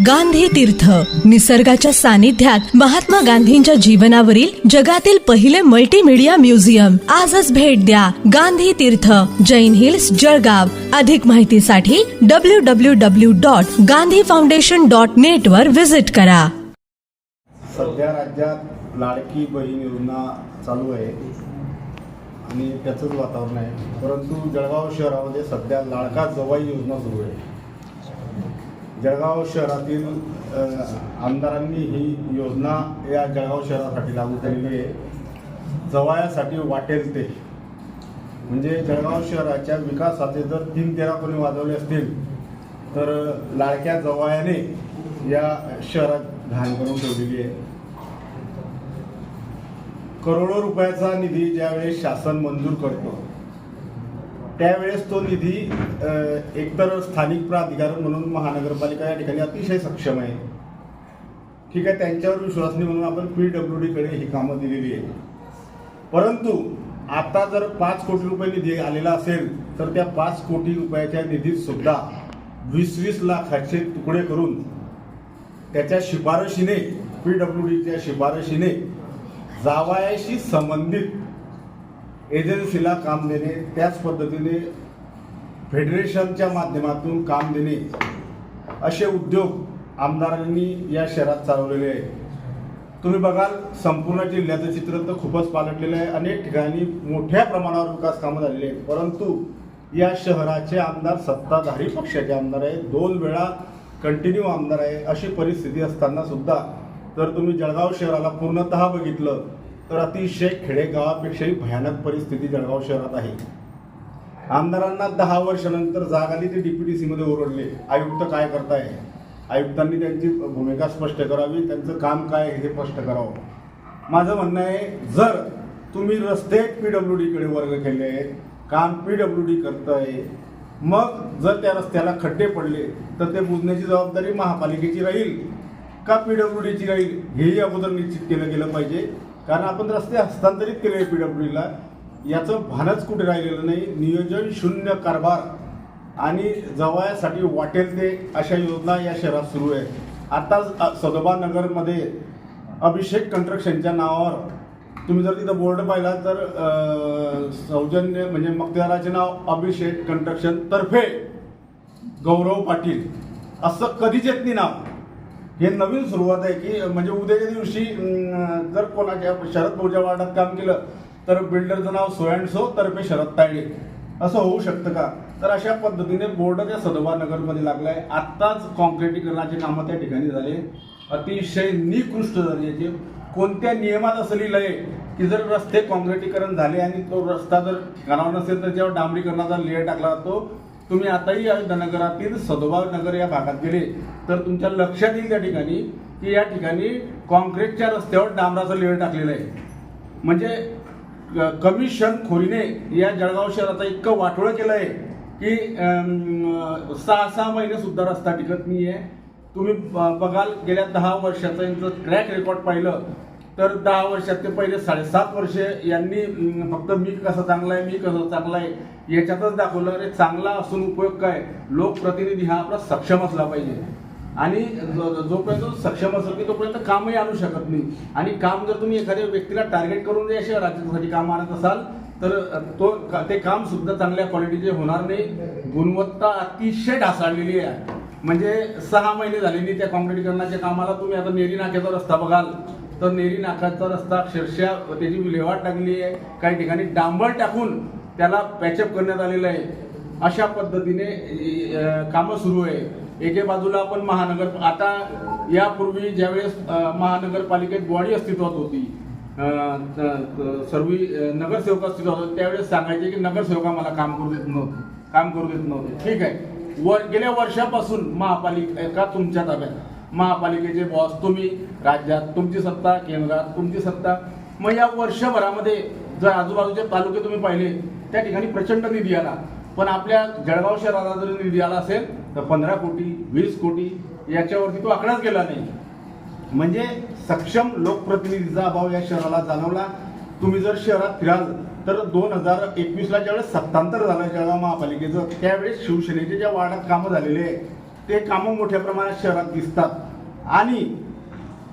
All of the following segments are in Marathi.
गांधी तीर्थ. निसर्गाच्या सानिध्यात महात्मा गांधींच्या जीवनावरील जगातील पहिले मल्टीमीडिया म्युझियम आजच भेट द्या गांधी तीर्थ जैन हिल्स जळगाव. अधिक माहितीसाठी W W W dot Gandhi foundation dot net वर व्हिजिट करा. सध्या राज्यात लाडकी बहीण योजना चालू आहे आणि त्याचंच वातावरण आहे. परंतु जळगाव शहरामध्ये सध्या लाडका जवाई योजना सुरू आहे. जळगाव शहरातील आमदारांनी ही योजना या जळगाव शहरासाठी लागू केलेली आहे. जवायासाठी वाटेल ते. म्हणजे जळगाव शहराच्या विकासाचे जर तीन तेरा कोणी वाजवले असतील तर लाडक्या जवायाने या शहरात घाण करून ठेवलेली आहे. करोडो रुपयाचा निधी ज्यावेळेस शासन मंजूर करतो त्यावेळेस तो निधी एकतर स्थानिक प्राधिकार म्हणून महानगरपालिका या ठिकाणी अतिशय सक्षम आहे. ठीक आहे त्यांच्यावर विश्वासनी म्हणून आपण पी डब्ल्यू डीकडे ही कामं दिलेली आहे परंतु आता जर पाच कोटी रुपये निधी आलेला असेल तर त्या पाच कोटी रुपयाच्या निधीत सुद्धा वीस वीस लाखाचे तुकडे करून त्याच्या शिफारशीने पी डब्ल्यू डीच्या शिफारशीने जावायाशी संबंधित एजन्सीला काम देणे त्याच पद्धतीने फेडरेशनच्या माध्यमातून काम देणे असे उद्योग आमदारांनी या शहरात चालवलेले आहे तुम्ही बघाल संपूर्ण जिल्ह्याचं चित्र तर खूपच पालटलेलं आहे. अनेक ठिकाणी मोठ्या प्रमाणावर विकास कामं झालेली आहेत. परंतु या शहराचे आमदार सत्ताधारी पक्षाचे आमदार आहे दोन वेळा कंटिन्यू आमदार आहे. अशी परिस्थिती असताना सुद्धा जर तुम्ही जळगाव शहराला पूर्णतः बघितलं तर अतिशय खेडेगावापेक्षाही भयानक परिस्थिती जळगाव शहरात आहे. आमदारांना दहा वर्षानंतर जाग आली ते डी सीमध्ये ओरडले. आयुक्त काय करताय? आयुक्तांनी त्यांची भूमिका स्पष्ट करावी त्यांचं काम काय आहे हे स्पष्ट करावं. माझं म्हणणं आहे जर तुम्ही रस्ते पी डब्ल्यू डीकडे वर्ग केले काम पी डब्ल्यू डी करताय मग जर त्या रस्त्याला खड्डे पडले तर ते बुजण्याची जबाबदारी महापालिकेची राहील का पी डब्ल्यू डीची राहील? हेही अगोदर निश्चित केलं गेलं पाहिजे. कारण आपण रस्ते हस्तांतरित केले पी डब्ल्यू डीला याचं भानच कुठे राहिलेलं नाही. नियोजन शून्य कारभार आणि जवळसाठी वाटेल ते अशा योजना या शहरात सुरू आहे. आता सदोबा नगरमध्ये अभिषेक कन्स्ट्रक्शनच्या नावावर तुम्ही जर तिथं बोर्ड पाहिला तर सौजन्य म्हणजे मक्तेदाराचे नाव अभिषेक कन्स्ट्रक्शन तर्फे गौरव पाटील. असं कधीच येत नाही नाव. हे नवीन सुरुवात आहे की म्हणजे उद्याच्या दिवशी जर कोणाच्या शरद भाऊच्या वार्डात काम केलं तर बिल्डरचं नाव सो अँड सो तर्फे शरद तायडे. असं होऊ शकतं का? तर अशा पद्धतीने बोर्ड त्या सदोबा नगरमध्ये लागलाय. आत्ताच कॉन्क्रिटीकरणाचे कामं त्या ठिकाणी झाले. अतिशय निकृष्ट दर्जाचे कोणत्या नियमात असं लिहिलंय की जर रस्ते कॉन्क्रिटीकरण झाले आणि तो रस्ता जर ठिकाणावर नसेल तर जेव्हा डांबरीकरणाचा लेअर टाकला जातो. तुम्ही आताही अयोध्या नगरातील सदोबा नगर या भागात गेले तर तुमच्या लक्षात येईल त्या ठिकाणी की या ठिकाणी कॉन्क्रीटच्या रस्त्यावर डांबराचं लेअर टाकलेलं आहे. म्हणजे क- कमिशन खोरीने या जळगाव शहराचा इतकं वाटोळं केलं आहे की सहा सहा महिने सुद्धा रस्ता टिकत नाही आहे तुम्ही ब- बघाल गेल्या दहा वर्षाचं यांचं ट्रॅक रेकॉर्ड पाहिलं तर दहा वर्षात ते पहिले साडेसात वर्षे यांनी फक्त मी कसं चांगला आहे मी कसं चांगला आहे याच्यातच दाखवलं अरे चांगला असून उपयोग काय? लोकप्रतिनिधी हा आपला सक्षम असला पाहिजे. आणि जो- जोपर्यंत सक्षम असेल की तोपर्यंत कामही आणू शकत नाही. आणि काम जर तुम्ही एखाद्या व्यक्तीला टार्गेट करून जर अशा राज्यासाठी काम आणत असाल तर तो ते काम सुद्धा चांगल्या क्वालिटीचे होणार नाही. गुणवत्ता अतिशय ढासाळलेली आहे. म्हणजे सहा महिने झाले नाही त्या कॉन्क्रिटीकरणाच्या कामाला तुम्ही आता नेरी नाक्याचा रस्ता बघाल. तर नेरी नाकाचा रस्ता अक्षरशः त्याची विल्हेवाट टाकली आहे. काही ठिकाणी डांबर टाकून त्याला पॅचअप करण्यात आलेलं आहे. अशा पद्धतीने कामं सुरू आहे. एके बाजूला आपण महानगर आता यापूर्वी ज्यावेळेस महानगरपालिकेत बॉडी अस्तित्वात होती सर्व नगरसेवक अस्तित्वात होते त्यावेळेस सांगायचे की नगरसेवक आम्हाला काम करू देत नव्हते काम करू देत नव्हते. ठीक आहे. वर गेल्या वर्षापासून महापालिका तुमच्या ताब्यात? महापालिकेचे बॉस तुम्ही राज्यात तुमची सत्ता केंद्रात तुमची सत्ता. मग या वर्षभरामध्ये जर आजूबाजूचे तालुके तुम्ही पाहिले त्या ठिकाणी प्रचंड निधी आला. पण आपल्या जळगाव शहराला जर निधी आला असेल तर पंधरा कोटी वीस कोटी याच्यावरती तो आकडाच गेला नाही. म्हणजे सक्षम लोकप्रतिनिधीचा अभाव या शहराला जाणवला. तुम्ही जर शहरात फिराल तर दोन हजार एकवीसला ज्यावेळेस सत्तांतर झालं जळगाव महापालिकेचं त्यावेळेस शिवसेनेचे ज्या वार्डात कामं झालेले आहे ते कामं मोठ्या प्रमाणात शहरात दिसतात. आणि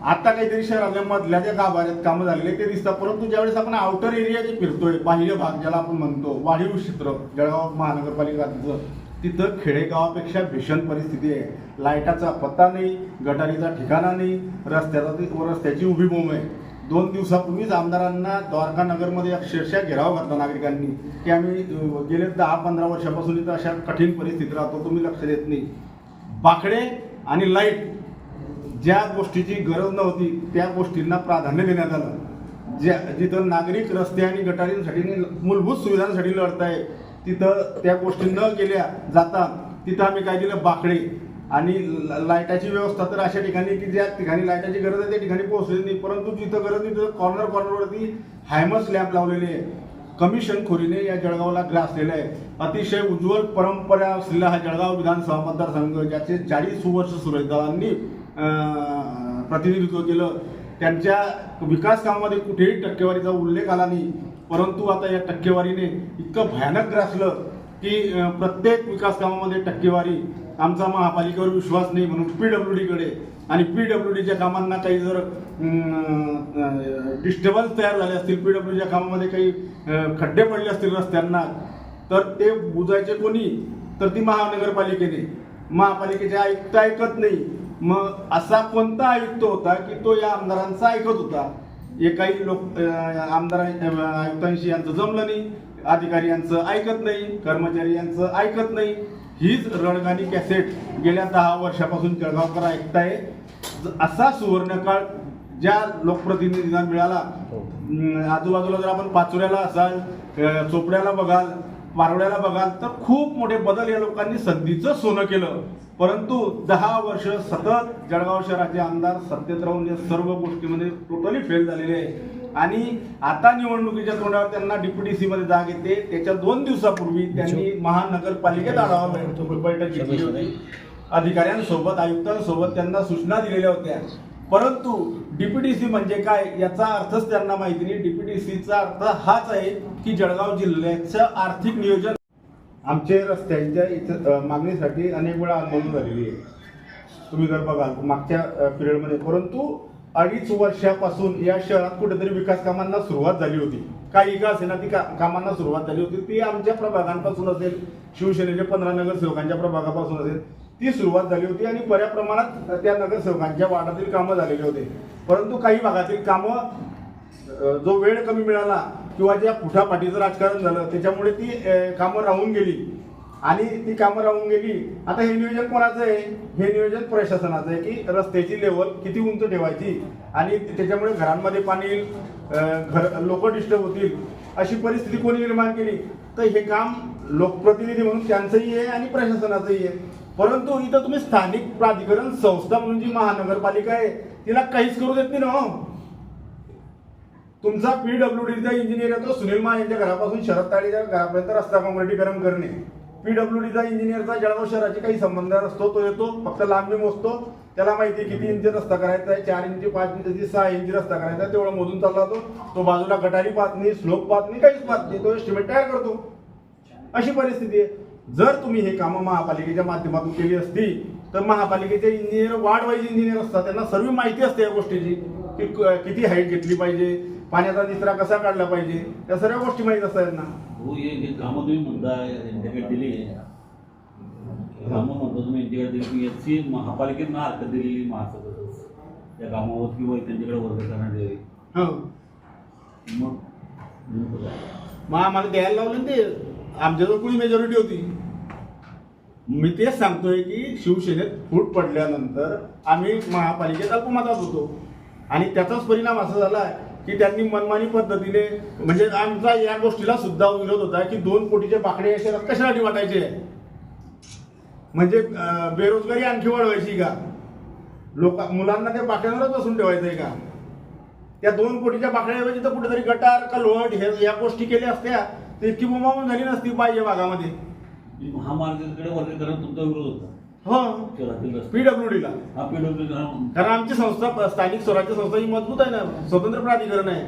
आता काहीतरी शहरातल्या मधल्या ज्या गाभाऱ्यात कामं झालेले ते दिसतात. परंतु ज्यावेळेस आपण आउटर एरिया जे फिरतोय बाह्य भाग ज्याला आपण म्हणतो वाढीव क्षेत्र जळगाव महानगरपालिकाचं तिथं खेडेगावापेक्षा भीषण परिस्थिती आहे. लाईटाचा पत्ता नाही गटारीचा ठिकाणा नाही रस्त्याचा रस्त्याची उभी बोंब आहे. दोन दिवसापूर्वीच आमदारांना द्वारका नगरमध्ये अक्षरशः घेराव घातला नागरिकांनी. की आम्ही गेले दहा पंधरा वर्षापासून इथं अशा कठीण परिस्थिती राहतो तुम्ही लक्ष देत नाही. बाकडे आणि लाइट ज्या गोष्टीची गरज नव्हती त्या गोष्टींना प्राधान्य देण्यात आलं. ज्या जिथं नागरिक रस्ते आणि गटारींसाठी मूलभूत सुविधांसाठी लढत आहे तिथं त्या गोष्टी न गेल्या जाता तिथं आम्ही काय केलं? बाकडे. आणि ल- लाईटाची व्यवस्था तर अशा ठिकाणी की ज्या ठिकाणी लाईटाची गरज आहे त्या ठिकाणी पोहोचलेली नाही. परंतु जिथं गरज नाही तिथं कॉर्नर कॉर्नरवरती हायमस लॅम्प लावलेले आहे. कमिशनखोरीने या जळगावला ग्रासलेला आहे. अतिशय उज्ज्वल परंपरा असलेला हा जळगाव विधानसभा मतदारसंघ ज्याचे चाळीस वर्ष सुरेदारांनी प्रतिनिधित्व केलं. त्यांच्या विकास कामामध्ये कुठेही टक्केवारीचा उल्लेख आला नाही. परंतु आता या टक्केवारीने इतकं भयानक ग्रासलं की प्रत्येक विकास कामामध्ये टक्केवारी. आमचा महापालिकेवर विश्वास नाही म्हणून पीडब्ल्यू डीकडे आणि पीडब्ल्यू डीच्या कामांना काही जर डिस्टर्बन्स तयार झाले असतील पीडब्ल्यूच्या कामामध्ये काही खड्डे पडले असतील रस्त्यांना तर ते बुजायचे कोणी? तर ती महानगरपालिकेने. महापालिकेचे आयुक्त ऐकत नाही. मग असा कोणता आयुक्त होता की तो या आमदारांचा ऐकत होता? एकाही लोक आमदार आयुक्तांशी यांचं जमलं नाही अधिकारी यांचं ऐकत नाही कर्मचारी यांचं ऐकत नाही. हीच रणगाणी कॅसेट गेल्या दहा वर्षापासून जळगावकर ऐकताय असा सुवर्णकाळ ज्या लोकप्रतिनिधींना मिळाला अं, आजूबाजूला जर आपण पाचोऱ्याला असाल चोपड्याला बघाल पारोड्याला बघाल तर खूप मोठे बदल या लोकांनी संधीचं सोनं केलं. परंतु दहा वर्ष सतत जळगाव शहराचे आमदार सत्तेत राहून या सर्व गोष्टीमध्ये टोटली फेल झालेले आहे आणि आता निवडणुकीच्या तोंडावर त्यांना डीपीडीसी मध्ये जाग येते. त्याच्या दोन दिवसापूर्वी त्यांनी महानगरपालिकेत आढावा बैठक बैठक घेतली होती. अधिकाऱ्यांसोबत आयुक्तांसोबत त्यांना सूचना दिलेल्या होत्या. परंतु डीपीडीसी म्हणजे काय याचा अर्थच त्यांना माहिती नाही. डीपीडीसीचा अर्थ हाच आहे की जळगाव जिल्ह्याचं आर्थिक नियोजन आमचे रस्त्यांच्या इथं मागणीसाठी अनेक वेळा आंदोलन झालेली आहे. तुम्ही जर बघाल मागच्या पिरियडमध्ये परंतु अडीच वर्षापासून या शहरात कुठेतरी विकास कामांना सुरुवात झाली होती. काही का असेना ती का- कामांना सुरुवात झाली होती. ती आमच्या प्रभागांपासून असेल शिवसेनेच्या पंधरा नगरसेवकांच्या प्रभागापासून असेल ती सुरुवात झाली होती आणि बऱ्या प्रमाणात त्या नगरसेवकांच्या वार्डातील कामं झालेले होते. परंतु काही भागातील कामं जो वेळ कमी मिळाला किंवा ज्या पुठापाठीचं राजकारण झालं त्याच्यामुळे ती कामं राहून गेली. आणि ती कामं राहून गेली. आता हे नियोजन कोणाचं आहे? हे नियोजन प्रशासनाचं आहे की रस्त्याची लेवल किती उंच ठेवायची? आणि त्याच्यामुळे घरांमध्ये पाणी येईल घर लोक डिस्टर्ब होतील अशी परिस्थिती कोणी निर्माण केली? तर हे काम लोकप्रतिनिधी म्हणून त्यांचंही आहे आणि प्रशासनाचंही आहे. परंतु इथं तुम्ही स्थानिक प्राधिकरण संस्था म्हणून जी महानगरपालिका आहे तिला काहीच करू देत नाही ना हो. तुमचा पीडब्ल्यू डीचा इंजिनियर येतो सुनील मा यांच्या घरापासून शरद ताळीच्या घरापर्यंत रस्ता काँक्रिटीकरण करणे. पीडब्ल्यू डीचा इंजिनियरचा जळगाव शहराची काही संबंध असतो तो येतो फक्त लांबी मोजतो. त्याला माहिती आहे किती इंच रस्ता करायचा आहे चार इंची पाच इंची सहा इंची रस्ता करायचा आहे तेवढं मोजून चालला तो. तो बाजूला गटारी पाहत नाही स्लोप पाहत नाही काहीच पाहत नाही. तो एस्टिमेट तयार करतो. अशी परिस्थिती आहे. जर तुम्ही हे कामं महापालिकेच्या माध्यमातून केली असती तर महापालिकेचे इंजिनियर वार्ड वाईज इंजिनियर असतात. त्यांना सर्व माहिती असते या गोष्टीची की क- किती हाईट घेतली पाहिजे पाण्याचा निचरा कसा काढला पाहिजे? त्या सर्व गोष्टी माहीत असतात त्यांना हो हे जे कामं तुम्ही म्हणताय यांच्याकडे दिली कामं म्हणतो तुम्ही यांच्याकडे दिली. याची महापालिकेनं हरकत दिलेली महासभेतच. त्या कामावर किंवा त्यांच्याकडे वर्ग करण्यात यावी हो. मग? मग आम्हाला द्यायला लावलं ना ते. आमच्याजवळ कुणी मेजॉरिटी होती? मी तेच सांगतोय की शिवसेनेत फूट पडल्यानंतर आम्ही महापालिकेत अल्पमतात होतो. आणि त्याचाच परिणाम असा झाला की त्यांनी मनमानी पद्धतीने म्हणजे आमचा या गोष्टीला सुद्धा विरोध होता की दोन कोटीचे बाकडे असे कशासाठी वाटायचे? म्हणजे बेरोजगारी आणखी वाढवायची का? लोक मुलांना त्या बाकड्यांवरच बसून ठेवायचंय का? त्या दोन कोटीच्या बाकड्याऐवजी तर कुठेतरी गटार कलवट हे या गोष्टी केल्या असत्या तर इतकी बोंबाबोंब झाली नसती पाहिजे भागामध्ये. महामार्गाकडे वर्गीकरण तुमचा विरोध होता. हो. हा कारण आमची संस्था स्थानिक स्वराज्य संस्था ही मजबूत आहे ना. स्वतंत्र प्राधिकरण आहे.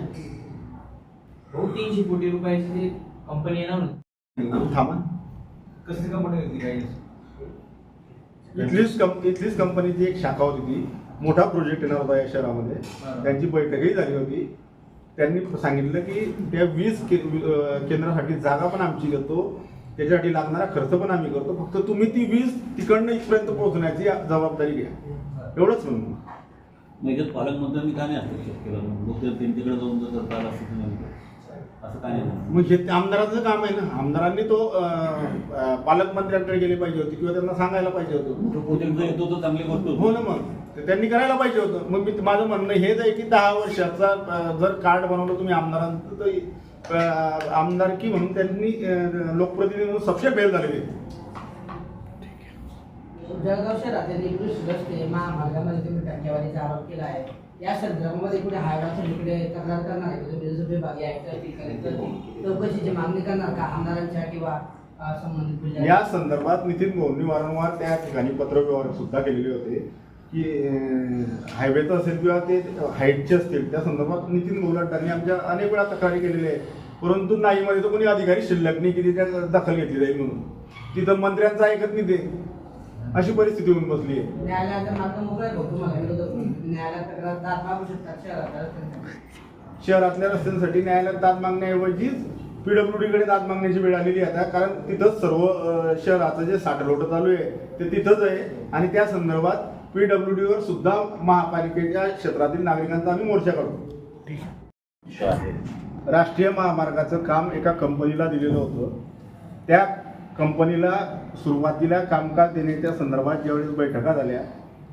तीनशे कोटी रुपयाची कंपनी येणार होती थांबा. कसली कंपनी होती इथलीच कंप इथलीच कंपनीची एक शाखा होती ती. मोठा प्रोजेक्ट येणार होता या शहरामध्ये. बरं. त्यांची बैठकही झाली होती. त्यांनी सांगितलं की त्या के अं, केंद्रासाठी जागा पण आमची घेतो. त्याच्यासाठी लागणारा खर्च पण आम्ही करतो. फक्त तुम्ही ती वीज तिकडनं इथपर्यंत पोहोचण्याची जबाबदारी घ्या. एवढंच म्हणून. याच्यात पालकमंत्र्यांनी का नाही हस्तक्षेप केला? त्यांच्याकडे जाऊन जर करता नाही. असं काय नाही? मग हे ते आमदाराचं काम आहे ना. आमदारांनी तो पालकमंत्र्यांकडे गेले पाहिजे होते किंवा त्यांना सांगायला पाहिजे होतं. येतो तर चांगली गोष्ट होती. हो ना मग. ते त्यांनी करायला पाहिजे होतं. मग मी माझं म्हणणं हेच आहे की दहा वर्षाचा जर कार्ड बनवलं तुम्ही आमदारांचं तर आमदारकी म्हणून त्यांनी लोकप्रतिनिधी म्हणून सबसे फेल झालेले. जळगाव शहरातील रस्ते महामार्गामध्ये तुम्ही टक्केवारीचा आरोप केला आहे. या संदर्भामध्ये कुठे हायवे इकडे तक्रार करणार आहे? चौकशीची मागणी करणार का? आमदारांच्या किंवा संबंधित या संदर्भात नितीन भाऊंनी वारंवार त्या ठिकाणी पत्रव्यवहार सुद्धा केलेले होते. की हायवेचं असेल किंवा ते हाईटचे असतील त्या संदर्भात नितीन लड्डांनी आमच्या अनेक वेळा तक्रारी केलेल्या आहे. परंतु नाहीमध्ये तर कोणी अधिकारी शिल्लक नाही की त्याच्यात दखल घेतली जाईल म्हणून. तिथं मंत्र्यांचं ऐकत नाही ते अशी परिस्थिती होऊन बसली आहे. शहरातल्या रस्त्यांसाठी. न्यायालयात दाद मागण्याऐवजीच पीडब्ल्यू कडे दाद मागण्याची वेळ आलेली आहे आता. कारण तिथंच सर्व शहराचं जे साठलोट चालू आहे ते तिथंच आहे. आणि त्या संदर्भात पीडब्ल्यू वर सुद्धा महापालिकेच्या क्षेत्रातील नागरिकांचा आम्ही मोर्चा करतो. राष्ट्रीय महामार्गाचं काम एका कंपनीला दिलेलं होतं. त्या कंपनीला सुरुवातीला कामकाज देण्याच्या संदर्भात ज्यावेळेस बैठका झाल्या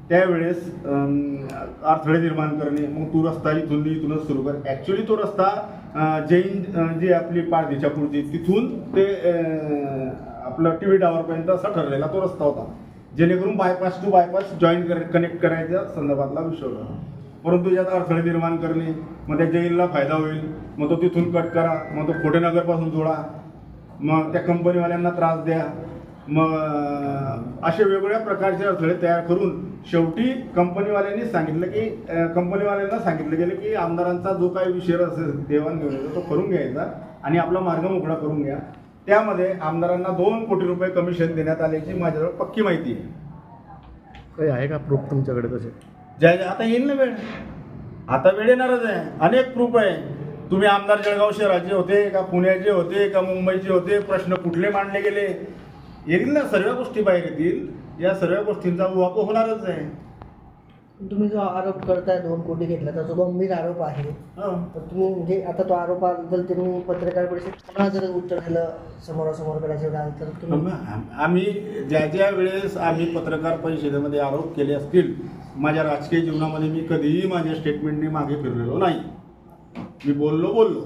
त्यावेळेस अडथळे निर्माण करणे मग तो रस्ता इथून इथूनच सुरू कर. ॲक्च्युली तो रस्ता जैन जी आपली पारधीच्या पुढची तिथून ते आपलं टी व्ही टावरपर्यंत असा ठरलेला तो रस्ता होता. जेणेकरून बायपास टू बायपास जॉईन कर कनेक्ट करायच्या संदर्भातला विषय होता. परंतु यात अडथळे निर्माण करणे मग त्या जैनला फायदा होईल मग तो तिथून कट करा मग तो खोटेनगरपासून जोडा मग त्या कंपनीवाल्यांना त्रास द्या. मग असे वेगवेगळ्या प्रकारचे अडथळे तयार करून शेवटी कंपनीवाल्यांनी सांगितलं की कंपनीवाल्यांना सांगितलं गेलं की आमदारांचा जो काही विषय असेल देवाणघेवाणीचा तो करून घ्यायचा आणि आपला मार्ग मोकळा करून घ्या. त्यामध्ये आमदारांना दोन कोटी रुपये कमिशन देण्यात आल्याची माझ्याजवळ पक्की माहिती आहे. काही आहे का प्रूफ तुमच्याकडे तसे? ज्या ज्या- आता येईल ना वेळ. आता वेळ येणारच आहे. अनेक प्रूफ आहे. तुम्ही आमदार जळगाव शहराचे होते का पुण्याचे होते का मुंबईचे होते? प्रश्न कुठले मांडले गेले? येईल ना सर्व गोष्टी बाहेर येतील. या सर्व गोष्टींचा उहापोह होणारच आहे. तुम्ही जो आरोप करताय दोन कोटी घेतला तो गंभीर आरोप आहे. हो. तर तुम्ही म्हणजे आता तो आरोपाबद्दल तुम्ही पत्रकार परिषदेत पुन्हा जर उत्तर दिलं समोरासमोर करायचं तर तुम्ही आम- आम्ही ज्या ज्या वेळेस आम्ही पत्रकार परिषदेमध्ये आरोप केले असतील माझ्या राजकीय जीवनामध्ये मी कधीही माझ्या स्टेटमेंटने मागे फिरलेलो नाही. मी बोललो बोललो.